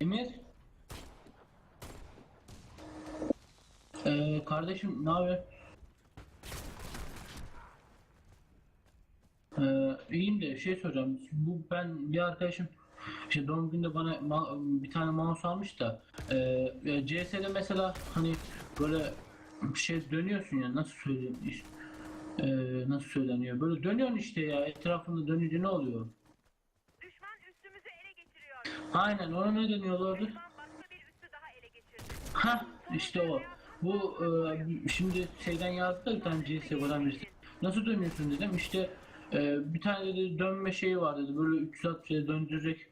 Emir. Ee, kardeşim ne haber? Ee, iyiyim de şey soracağım. Bu ben bir arkadaşım işte doğum günde bana bir tane mouse almış da ee, e, CS'de mesela hani böyle şey dönüyorsun ya nasıl söyleyeyim işte e, nasıl söyleniyor böyle dönüyorsun işte ya etrafında dönünce ne oluyor? Düşman üstümüzü ele geçiriyor. Aynen ona ne deniyorlardı? Düşman başka bir üssü daha ele geçirdi. Ha işte o. Bu e, şimdi şeyden yazdı da bir tane CSGO'dan birisi. Nasıl dönüyorsun dedim. İşte e, bir tane dedi dönme şeyi var dedi. Böyle 360'ya döndürecek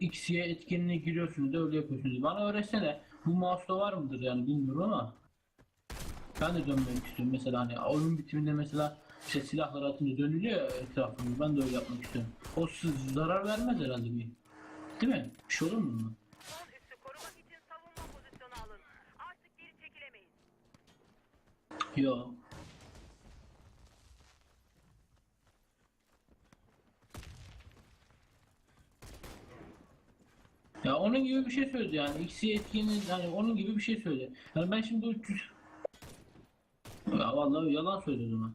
X'ye etkinliğe giriyorsun dedi. Öyle yapıyorsun dedi. Bana öğretsene. Bu mouse'da var mıdır yani bilmiyorum ama. Ben de dönmek istiyorum mesela hani oyun bitiminde mesela işte silahlar atınca dönülüyor ya etrafında. Ben de öyle yapmak istiyorum. O zarar vermez herhalde bir. Değil mi? Bir şey olur mu? bundan? Yo. Ya onun gibi bir şey söyledi yani. X'i etkinin hani onun gibi bir şey söyledi. Yani ben şimdi 300 Ya vallahi yalan söyledi ona.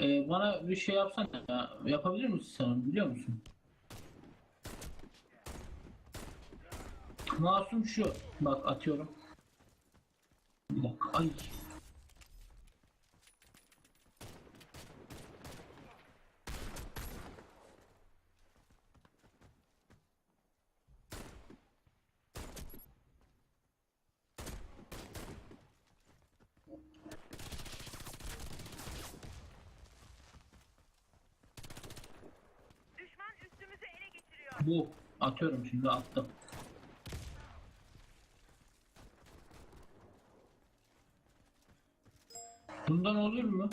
Ee, bana bir şey yapsana ya. Yapabilir misin sen biliyor musun? Masum şu. Bak atıyorum. Dakika. Ay. Düşman üstümüzü ele geçiriyor. Bu. Atıyorum şimdi attım. Bundan olur mu?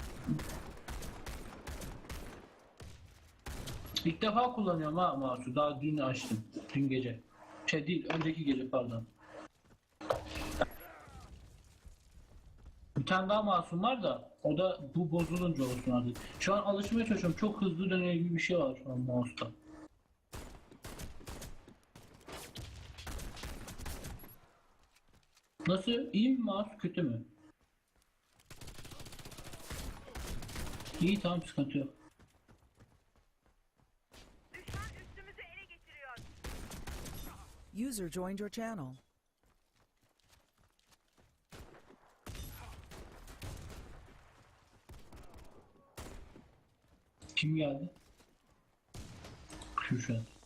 İlk defa kullanıyorum ha mouse'u. Daha dün açtım. Dün gece. Şey değil, önceki gece pardon. Bir tane daha mouse'um var da o da bu bozulunca olsun artık. Şu an alışmaya çalışıyorum. Çok hızlı dönüyor gibi bir şey var şu an mouse'da. Nasıl? İyi mi mouse? Kötü mü? İyi tamam sıkıntı yok. User joined your channel. Kim geldi? Kürşat.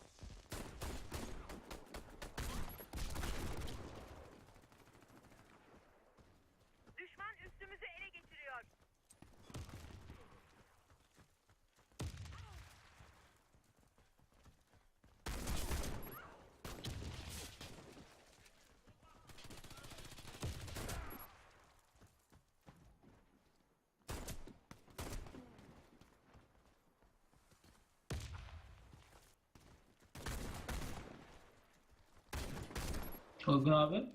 Olgun abi.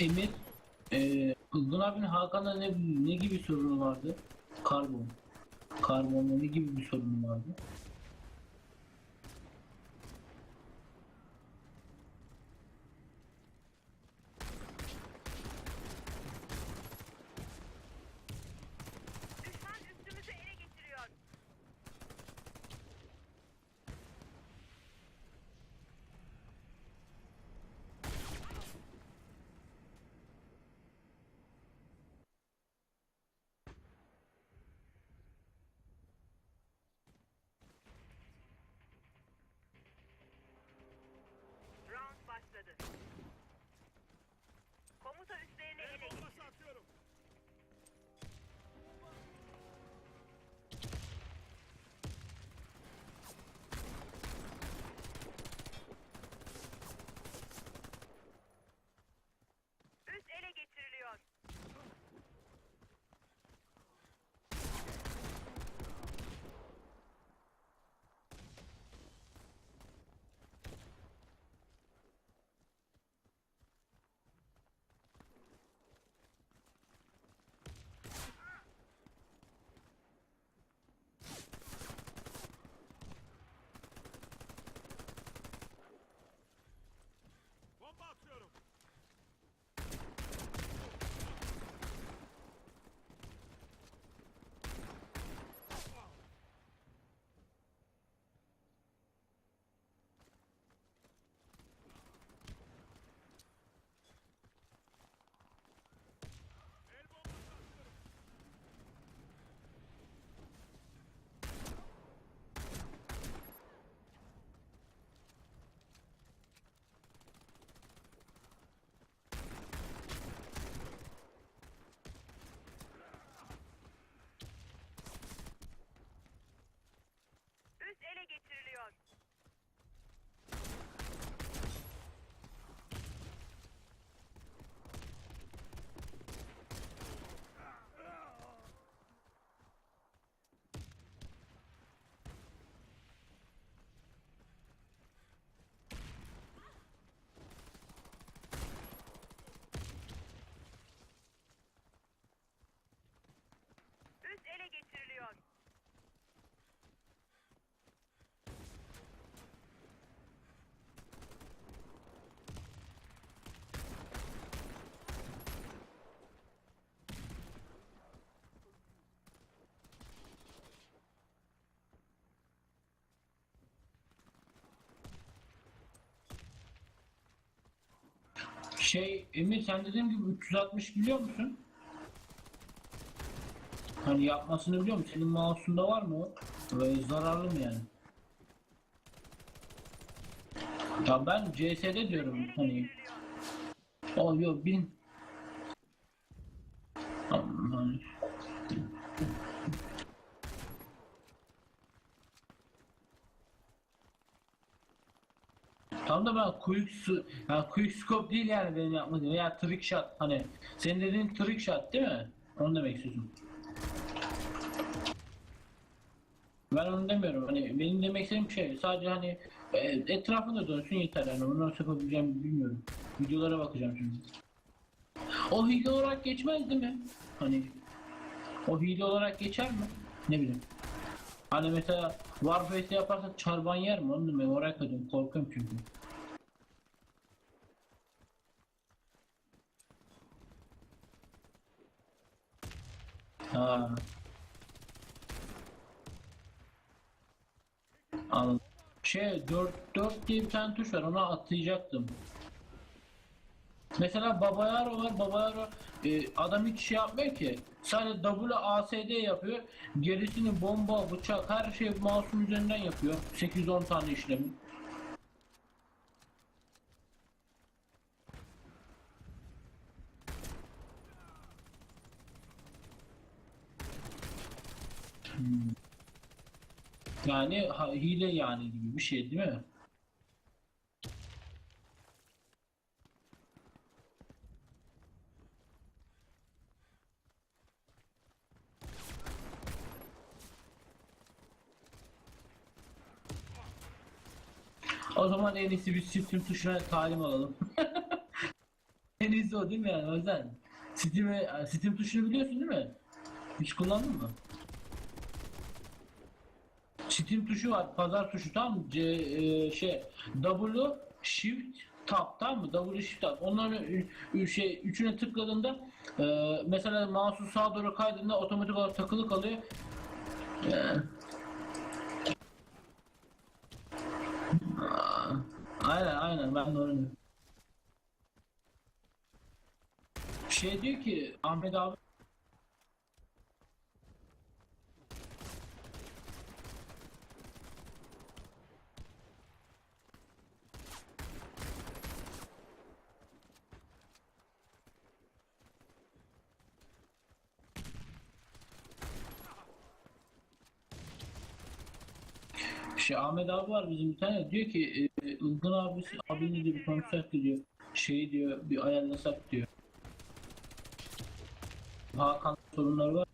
Emir, e, Ilgın abinin Hakan'da ne, ne gibi sorunu vardı? Karbon. Karbonla ne gibi bir sorun vardı? Şey Emir sen dediğim gibi 360 biliyor musun? Hani yapmasını biliyor musun? Senin mouse'unda var mı o? Böyle zararlı mı yani? Ya ben CS'de diyorum hani. O yok bin. Tamam, Tam da ben quick, yani quick scope değil yani benim yapmadığım veya trick shot hani senin dediğin trick shot değil mi? Onu demek istiyorsun. Ben onu demiyorum hani benim demek istediğim şey sadece hani e, etrafında dönsün yeter yani onu nasıl yapabileceğimi bilmiyorum. Videolara bakacağım şimdi. O hile olarak geçmez değil mi? Hani o hile olarak geçer mi? Ne bileyim. Hani mesela Warface'de yaparsak çarban yer mi? Onu da merak ediyorum. Korkuyorum çünkü. Ha. Anladım. Şey 4 4 diye bir tane tuş var. Ona atlayacaktım. Mesela Babayaro var. Babayaro e, adam hiç şey yapmıyor ki. Sadece W ASD yapıyor. Gerisini bomba, bıçak her şey mouse'un üzerinden yapıyor. 8-10 tane işlemi. Hmm. Yani hile yani gibi bir şey değil mi? O zaman en iyisi bir shift'in tuşuna talim alalım. En iyisi o değil mi yani Özen? Steam'e, Steam tuşunu biliyorsun değil mi? Hiç kullandın mı? Steam tuşu var, pazar tuşu mı? C, e, şey, W, Shift, Tab tamam mı? W, Shift, Tab. Onların ü- şey, üçüne tıkladığında e, mesela mouse'u sağa doğru kaydığında otomatik olarak takılı kalıyor. E, Aa, aynen aynen. Ben de onu Şey diyor ki Ahmet abi Şey Ahmet abi var bizim bir tane diyor ki e, Ilgın abisi abinle diyor bir konuşsak diyor. Şey diyor bir ayarlasak diyor. Hakan sorunları var.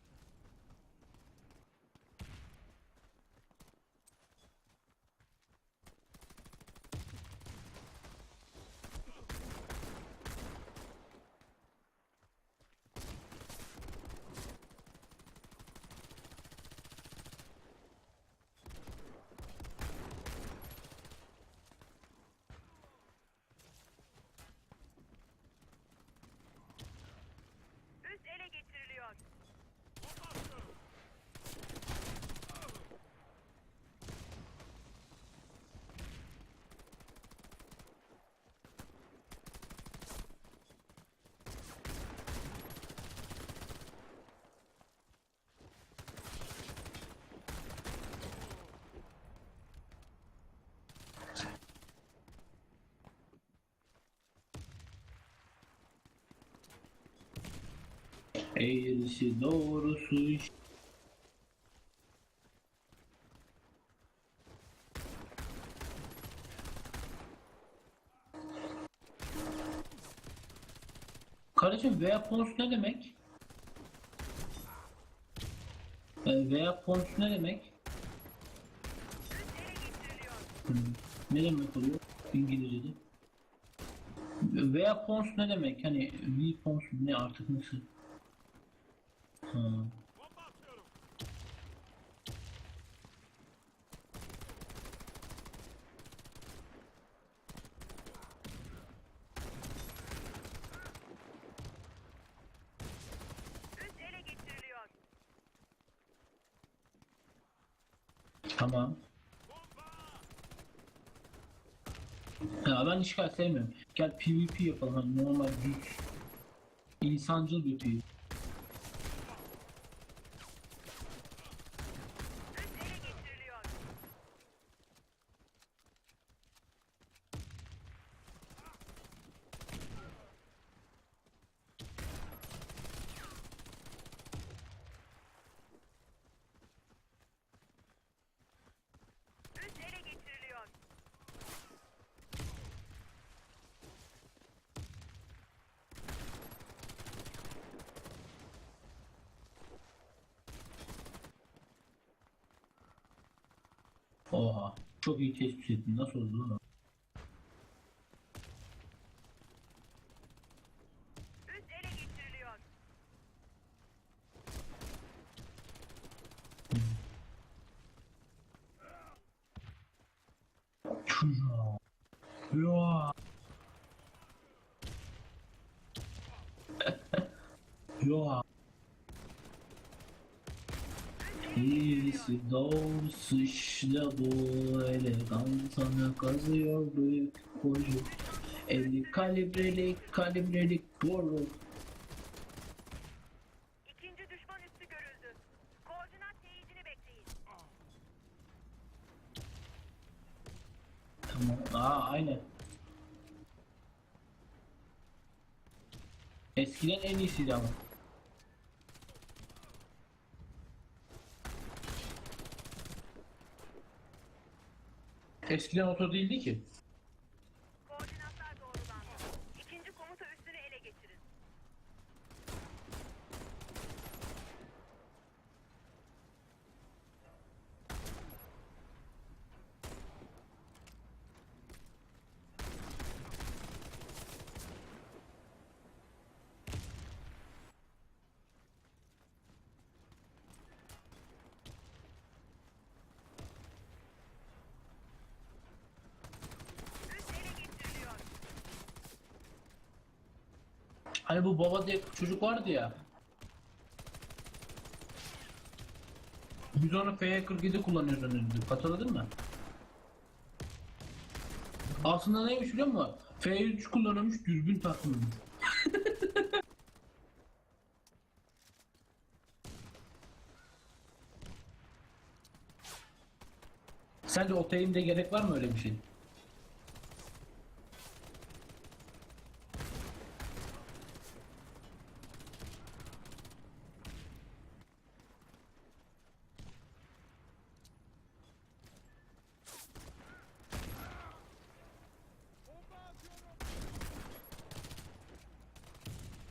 Eğrisi doğrusu iş. Kardeşim weapons ne demek? E, weapons ne demek? Hmm, Ne demek oluyor İngilizce'de? Weapons ne demek? Hani weapons ne artık nasıl? Tamam. Ya ben işgal sevmiyorum. Gel PvP yapalım hani normal düz. insancıl bir PvP. Üst ele geçiriliyor. Üst ele geçiriliyor. Oha. Çok iyi tespit ettin. Nasıl oldu lan? Üst ele geçiriliyor. Şuna. Ya. Birisi doğrusu işte bu elegan sana kazıyor büyük koyu 50 kalibrelik kalibrelik boru İkinci düşman üssü görüldü. Koordinat teyidini bekleyin. Tamam. Aa aynen. Eskiden en iyisiydi ama. Eskiden oto değildi ki. Hani bu baba diye çocuk vardı ya. Biz onu F47 kullanıyoruz önünde. Hatırladın mı? Aslında neymiş biliyor musun? F3 kullanılmış dürbün takımıymış. Sence o teyimde gerek var mı öyle bir şey?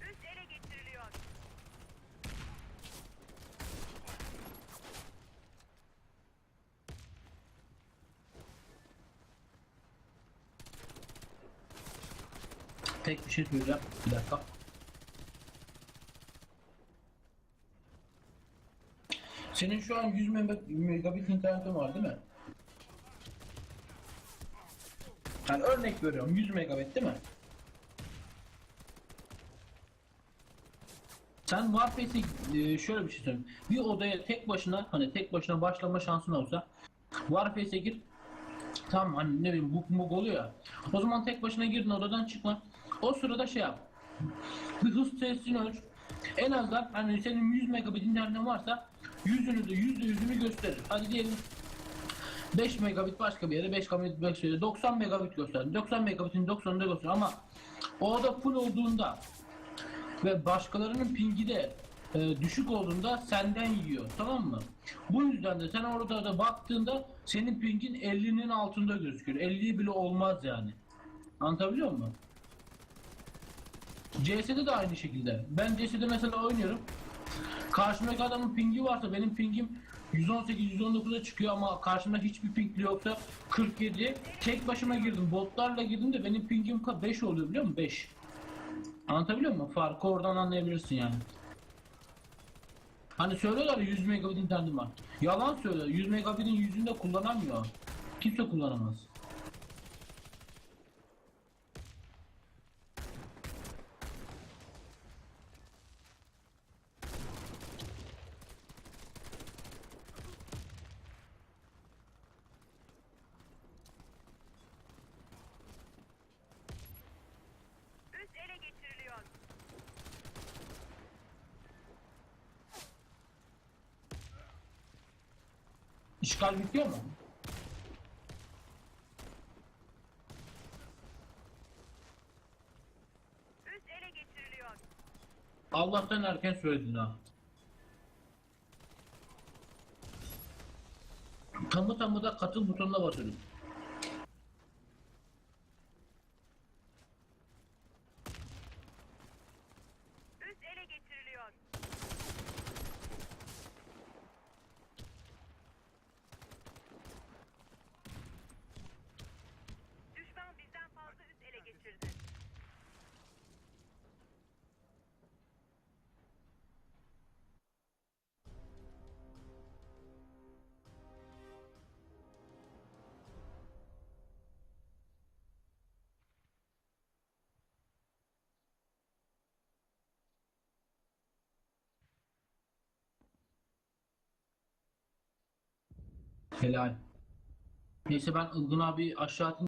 Üst ele geçiriliyor. Tek bir şey söyleyeceğim. Bir dakika. Senin şu an 100 mega- megabit internetin var değil mi? Yani örnek veriyorum 100 megabit değil mi? Sen Warface'e e, şöyle bir şey söyleyeyim. Bir odaya tek başına hani tek başına başlama şansın olsa Warface'e gir Tamam hani ne bileyim buk muk oluyor ya. O zaman tek başına girdin odadan çıkma. O sırada şey yap. Bir hız testini ölç. En azından hani senin 100 megabit internetin varsa yüzünü de yüzde yüzünü gösterir. Hadi diyelim 5 megabit başka bir yere 5 megabit başka yere 90 megabit gösterdi. 90 megabitin 90'ını da gösterir ama o oda full olduğunda ve başkalarının pingi de e, düşük olduğunda senden yiyor tamam mı? Bu yüzden de sen orada da baktığında senin pingin 50'nin altında gözüküyor. 50 bile olmaz yani. Anlatabiliyor muyum? CS'de de aynı şekilde. Ben CS'de mesela oynuyorum. Karşımdaki adamın pingi varsa benim pingim 118-119'a çıkıyor ama karşımda hiçbir pingli yoksa 47. Tek başıma girdim. Botlarla girdim de benim pingim 5 oluyor biliyor musun? 5. Anlatabiliyor muyum? Farkı oradan anlayabilirsin yani. Hani söylüyorlar ya 100 megabit internetim var. Yalan söylüyor. 100 megabitin yüzünde kullanamıyor. Kimse kullanamaz. Üst ele geçiriliyor. İşgal bitiyor mu? Üst ele geçiriliyor. Allah'tan erken söyledin ha. Tamı tamı da katıl butonuna basıyorum. Helal. Neyse ben Ilgın abi aşağı atayım.